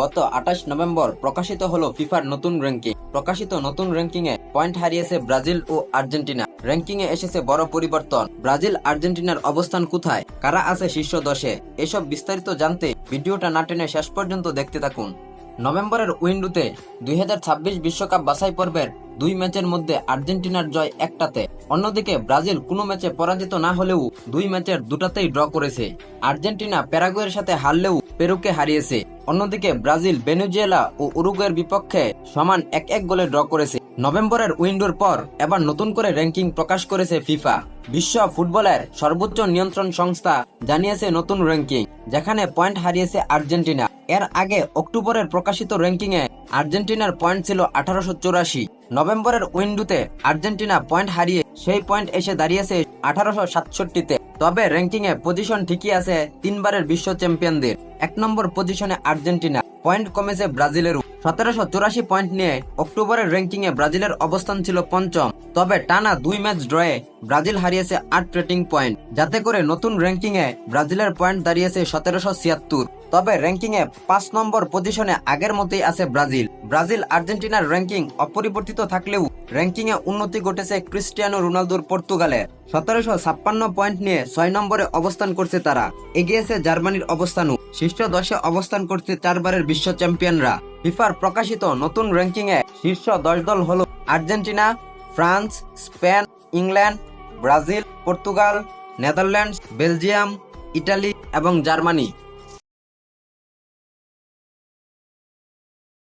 গত আঠাশ নভেম্বর প্রকাশিত হলো ফিফার নতুন র্যাঙ্কিং প্রকাশিত নতুন র্যাঙ্কিং এ পয়েন্ট হারিয়েছে ব্রাজিল ও আর্জেন্টিনা। র্যাঙ্কিং এ এসেছে বড় পরিবর্তন। ব্রাজিল, আর্জেন্টিনার অবস্থান কোথায়? কারা আছে শীর্ষ দশে? এসব বিস্তারিত জানতে ভিডিওটা না টেনে শেষ পর্যন্ত দেখতে থাকুন। নভেম্বরের উইন্ডোতে দুই বিশ্বকাপ বাছাই পর্বের দুই ম্যাচের মধ্যে আর্জেন্টিনার জয় একটাতে। অন্যদিকে ব্রাজিল কোনো ম্যাচে পরাজিত না হলেও দুই ম্যাচের দুটাতেই ড্র করেছে। আর্জেন্টিনা প্যারাগুয়ের সাথে হারলেও পেরুকে হারিয়েছে। অন্যদিকে ব্রাজিল, ভেনেজুয়েলা ও উরুগুয়ের বিপক্ষে সমান এক এক গোলে ড্র করেছে। নভেম্বরের উইন্ডোর পর এবার নতুন করে র্যাঙ্কিং প্রকাশ করেছে ফিফা। বিশ্ব ফুটবলের সর্বোচ্চ নিয়ন্ত্রণ সংস্থা জানিয়েছে নতুন র্যাঙ্কিং, যেখানে পয়েন্ট হারিয়েছে আর্জেন্টিনা। এর আগে অক্টোবরের প্রকাশিত র্যাঙ্কিং এ আর্জেন্টিনার পয়েন্ট ছিল আঠারোশো চৌরাশি। নভেম্বরের উইন্ডোতে আর্জেন্টিনা পয়েন্ট হারিয়ে সেই পয়েন্ট এসে দাঁড়িয়েছে আঠারোশো সাতষট্টিতে। তবে র্যাঙ্কিং এ পজিশন ঠিকই আছে তিনবারের বিশ্ব চ্যাম্পিয়নদের এক নম্বর পজিশনে আর্জেন্টিনা পয়েন্ট কমেছে ব্রাজিলেরও। সতেরোশো চুরাশি পয়েন্ট নিয়ে অক্টোবরের র্যাঙ্কিং এ ব্রাজিলের অবস্থান ছিল পঞ্চম। তবে টানা দুই ম্যাচ ড্রয়ে ব্রাজিল হারিয়েছে আট রেটিং পয়েন্ট যাতে করে নতুন র্যাঙ্কিং এ ব্রাজিলের পয়েন্ট দাঁড়িয়েছে সতেরোশো ছিয়াত্তর। তবে র্যাঙ্কিং এ পাঁচ নম্বর পজিশনে আগের মতোই আছে ব্রাজিল। ব্রাজিল আর্জেন্টিনার র্যাঙ্কিং অপরিবর্তিত থাকলেও র্যাঙ্কিং এ উন্নতি ঘটেছে ক্রিস্টিয়ানো রোনালদোর পর্তুগালে। সতেরোশো ছাপ্পান্ন পয়েন্ট নিয়ে ছয় নম্বরে অবস্থান করছে তারা। এগিয়েছে জার্মানির অবস্থানও। শীর্ষ দশে অবস্থান করছে চারবারের বিশ্ব চ্যাম্পিয়নরা। ফিফার প্রকাশিত নতুন র্যাঙ্কিং এ শীর্ষ দশ দল হল Argentina, France, Spain, England, Brazil, Portugal, Netherlands, Belgium, Italy এবং জার্মানি।